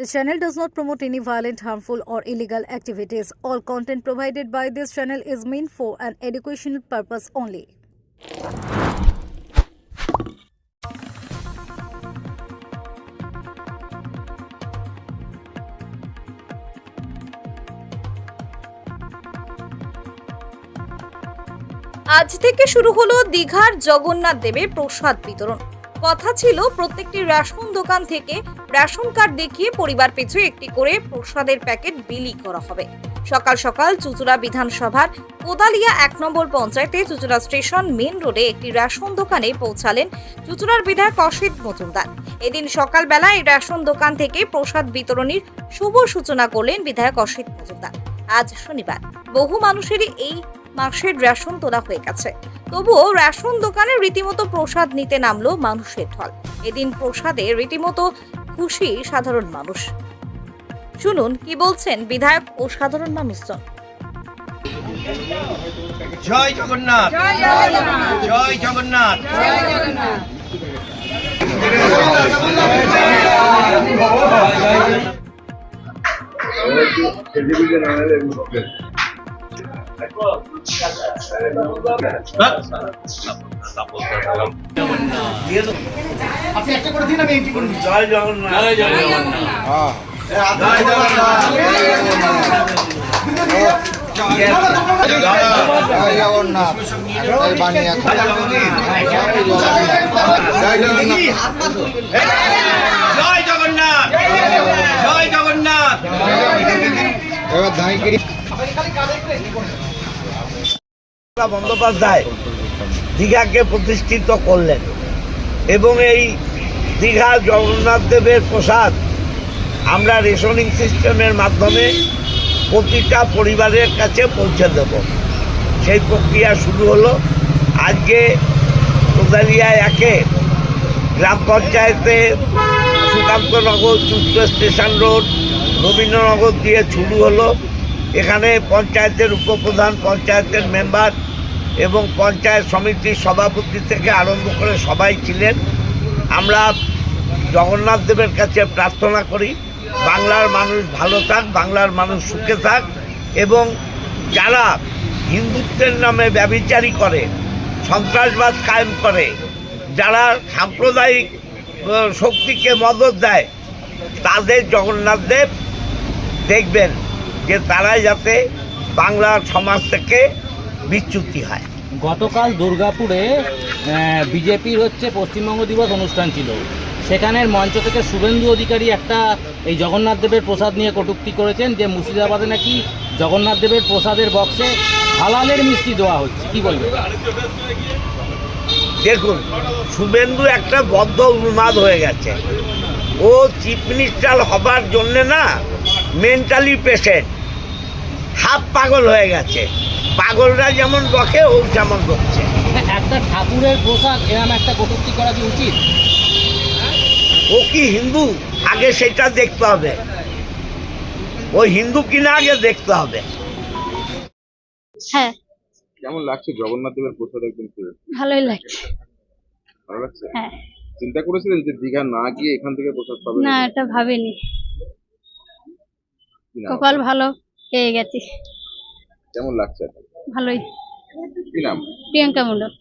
This channel does not promote any violent, harmful, or illegal activities. All content provided by this channel is meant for an educational purpose only. আজ থেকে শুরু হলো দীঘার জগন্নাথ দেবের প্রসাদ বিতরণ কথা ছিল, প্রত্যেকটি রেশন দোকান থেকে রেশন কার্ড দেখিয়ে পরিবার পিছু একটি করে প্রসাদের প্যাকেট বিলি করা হবে। সকাল সকাল চুচুড়া বিধানসভার কোদালিয়া এক নম্বর পঞ্চায়েতে চুচুড়া স্টেশন মেন রোডে একটি রেশন দোকানে পৌঁছালেন চুচুড়ার বিধায়ক অসিত মজুমদার। এদিন সকালবেলা এই রেশন দোকান থেকে প্রসাদ বিতরণীর শুভ সূচনা করলেন বিধায়ক অসিত মজুমদার। আজ শনিবার। বহু মানুষেরই এই মাসের রেশন তোলা হয়ে গেছে। তবুও রেশন দোকানে রীতিমতো প্রসাদ নিতে নামলো মানুষের ঢল। এদিন প্রসাদে রীতিমতো খুশি সাধারণ মানুষ। শুনুন কি বলছেন বিধায়ক ও সাধারণ মানুষজন? জয় জগন্নাথ। জয় জগন্নাথ। আপনি একটা করে দিন আমি এইটি করে দিচ্ছি জয় জগন্নাথ। জয় জগন্নাথ। জয় জগন্নাথ। জয় বানিয়া জয় জগন্নাথ জয় জগন্নাথ জয় জগন্নাথ এবার ধাইগিরি বন্দ্যোপাধ্যায় দীঘাকে প্রতিষ্ঠিত করলেন এবং এই দীঘা জগন্নাথ দেবের প্রসাদ আমরা রেশনিং সিস্টেমের মাধ্যমে প্রতিটা পরিবারের কাছে পৌঁছে দেব। সেই প্রক্রিয়া শুরু হলো। আজকে কোদালিয়া একে গ্রাম পঞ্চায়েতে সুকান্তনগর চুত্র স্টেশন রোড, রবীন্দ্রনগর দিয়ে শুরু হলো। এখানে পঞ্চায়েতের উপপ্রধান, পঞ্চায়েতের মেম্বার এবং পঞ্চায়েত সমিতির সভাপতি থেকে আরম্ভ করে সবাই ছিলেন। আমরা জগন্নাথ দেবের কাছে প্রার্থনা করি, বাংলার মানুষ ভালো থাক, বাংলার মানুষ সুখে থাক এবং যারা হিন্দুত্বের নামে ব্যবিচারী করে, সন্ত্রাসবাদ কায়েম করে, যারা সাম্প্রদায়িক শক্তিকে মদত দেয়, তাদের জগন্নাথ দেব দেখবেন যে তারাই যাতে বাংলার সমাজ থেকে বিচ্যুতি হয়। গতকাল দুর্গাপুরে বিজেপির হচ্ছে পশ্চিমবঙ্গ দিবস অনুষ্ঠান ছিল। সেখানের মঞ্চ থেকে শুভেন্দু অধিকারী একটা এই জগন্নাথ দেবের প্রসাদ নিয়ে কটূক্তি করেছেন যে মুর্শিদাবাদে নাকি জগন্নাথ দেবের প্রসাদের বক্সে হালালের মিষ্টি দেওয়া হচ্ছে। কি বলবেন? দেখুন, শুভেন্দু একটা বদ্ধ উন্মাদ হয়ে গেছে। ও চিফ মিনিস্টার হবার জন্যে না মেন্টালি পেশেন্ট হাফ পাগল হয়ে গেছে। পাগলরা যেমন বকে ও যেমন বকছে। একটা ঠাকুরের পোশাক এরম একটা কটূক্তি করা কি উচিত? ও কি হিন্দু? আগে সেটা দেখতে হবে। ও হিন্দু কিনা আগে দেখতে হবে। হ্যাঁ। কেমন লাগছে জগন্নাথ দেবের প্রসাদ একদম ভালোই লাগছে। ভালো লাগছে? হ্যাঁ। চিন্তা করেছিলেন যে দীঘা না গিয়ে এখান থেকে প্রসাদ পাবেন? না এটা ভাবিনি। কপাল ভালো। পেয়ে গেছি কেমন লাগছে এখন? ভালোই কি নাম প্রিয়াঙ্কা মণ্ডল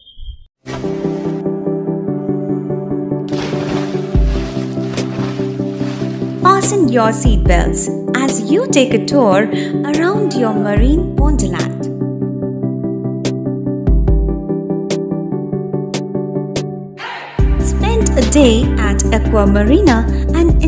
Fasten your seatbelts as you take a tour around your marine wonderland. Spend a day at Aqua Marina and